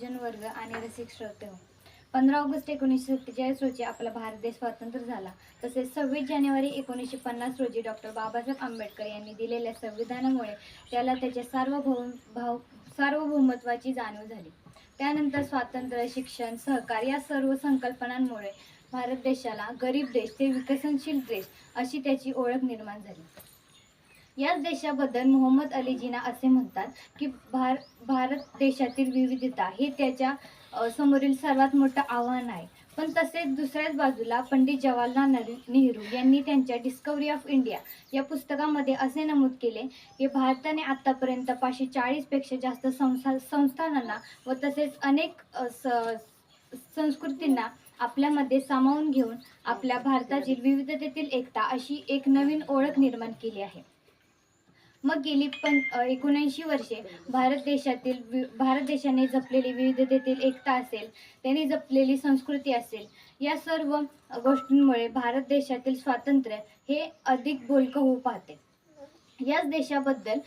Division वर्ग आणि रसिक श्रोते हो. पंधरा ऑगस्ट एकोणीसशे सत्तेचाळीस रोजी आपला भारत देश स्वतंत्र झाला. तसेच सव्वीस जानेवारी एकोणीसशे पन्नास रोजी डॉक्टर बाबासाहेब आंबेडकर यांनी दिलेल्या संविधानामुळे त्याला त्याच्या सार्वभौम भाव सार्वभौमत्वाची जाणीव झाली. त्यानंतर स्वातंत्र्य शिक्षण सहकार या सर्व संकल्पनांमुळे भारत देशाला गरीब देश ते विकसनशील देश अशी त्याची ओळख निर्माण झाली. याच देशाबद्दल मोहम्मद अली जिना असे म्हणतात की भार भारत देशातील विविधता हे त्याच्या समोरील सर्वात मोठं आव्हान आहे. पण तसेच दुसऱ्याच बाजूला पंडित जवाहरलाल नेहरू- नेहरू यांनी त्यांच्या डिस्कवरी ऑफ इंडिया या पुस्तकामध्ये असे नमूद केले की भारताने आतापर्यंत पाचशे चाळीसपेक्षा जास्त संस्था संस्थानांना व तसेच अनेक स- संस्कृतींना आपल्यामध्ये सामावून घेऊन आपल्या भारतातील विविधतेतील एकता अशी एक नवीन ओळख निर्माण केली आहे. मग गेली पण एकोणऐंशी वर्षे. भारत देशातील वि भारत देशाने जपलेली विविधतेतील एकता असेल त्यांनी जपलेली संस्कृती असेल या सर्व गोष्टींमुळे भारत देशातील स्वातंत्र्य हे अधिक बोलकं होऊ पाहते. याच देशाबद्दल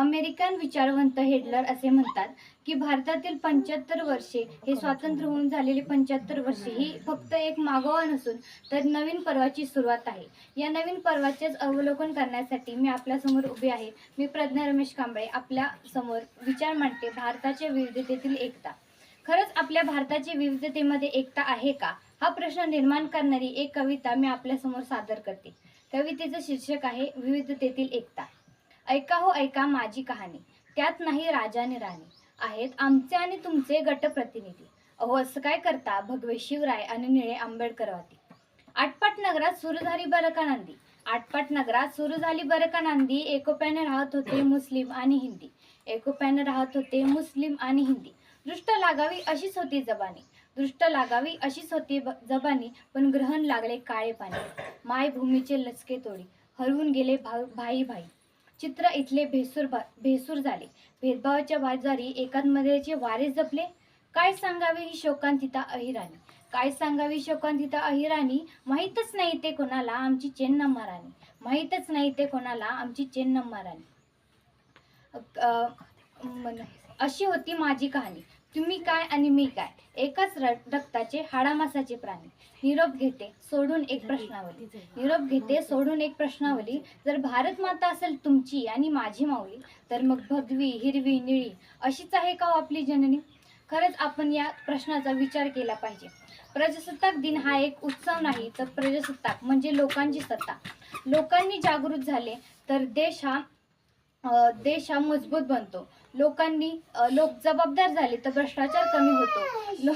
अमेरिकन विचारवंत हेडलर असे म्हणतात की भारतातील पंच्याहत्तर वर्षे हे स्वातंत्र्य होऊन झालेली पंच्याहत्तर वर्षे ही फक्त एक मागोवा नसून तर नवीन पर्वाची सुरुवात आहे. या नवीन पर्वाचेच अवलोकन करण्यासाठी मी आपल्यासमोर उभी आहे. मी प्रज्ञा रमेश कांबळे आपल्यासमोर विचार मांडते भारताच्या विविधतेतील एकता. खरंच आपल्या भारताची विविधतेमध्ये एकता आहे का? हा प्रश्न निर्माण करणारी एक कविता मी आपल्यासमोर सादर करते. कवितेचं शीर्षक आहे विविधतेतील एकता. ऐका हो ऐका माझी कहाणी. त्यात नाही राजाने राणी. आहेत आमचे आणि तुमचे गटप्रतिनिधी. अहो असं काय करता? भगवे शिवराय आणि निळे आंबेडकरवादी. आटपाट नगरात सुरू झाली बरं का नांदी. आटपाट नगरात सुरू झाली बरं का नांदी. एकोप्याने राहत होते मुस्लिम आणि हिंदी. एकोप्याने राहत होते मुस्लिम आणि हिंदी. दृष्ट लागावी अशीच होती जबानी. दृष्ट लागावी अशीच होती ब- जबानी. पण ग्रहण लागले काळे पाणी. मायभूमीचे लचके तोडी. हरवून गेले भाऊ भाई भाई. चित्र इथले भेसूर भा- भेसूर झाले. भेदभावाच्या बाजारी एकांमध्येचे वारे जपले काय सांगावे ही शोकांतिता अहिराणी? काय सांगावी शोकांतिता अहिराणी? माहीतच नाही ते कोणाला आमची चेन महाराणी माहीतच नाही ते कोणाला आमची चेन महाराणी अशी होती माझी कहाणी. तुम्ही काय आणि मी काय? एकाच र- रक्ताचे हाडामासाचे प्राणी. निरोप घेते सोडून एक प्रश्नावली. निरोप घेते सोडून एक प्रश्नावली. जर भारत माता असेल तुमची आणि माझी माऊली तर मग भगवी हिरवी निळी अशीच आहे का हो आपली जननी? खरंच आपण या प्रश्नाचा विचार केला पाहिजे. प्रजासत्ताक दिन हा एक उत्सव नाही तर प्रजासत्ताक म्हणजे लोकांची सत्ता. लोकांनी जागृत झाले तर देश हा देश हा मजबूत बनतो. लोकांनी लोक जबाबदार झाले तर भ्रष्टाचार कमी होतो. लो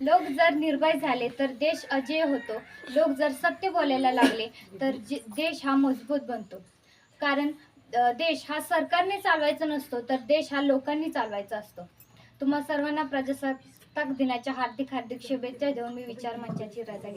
लोक जर निर्भय झाले तर देश अजय होतो. लोक जर सत्य बोलायला लागले तर जे- देश हा मजबूत बनतो. कारण देश हा सरकारने चालवायचा नसतो तर देश हा लोकांनी चालवायचा असतो. तुम्हा सर्वांना प्रजासत्ताक दिनाच्या हार्दिक हार्दिक शुभेच्छा देऊन मी विचार मंचाची रजा घेते.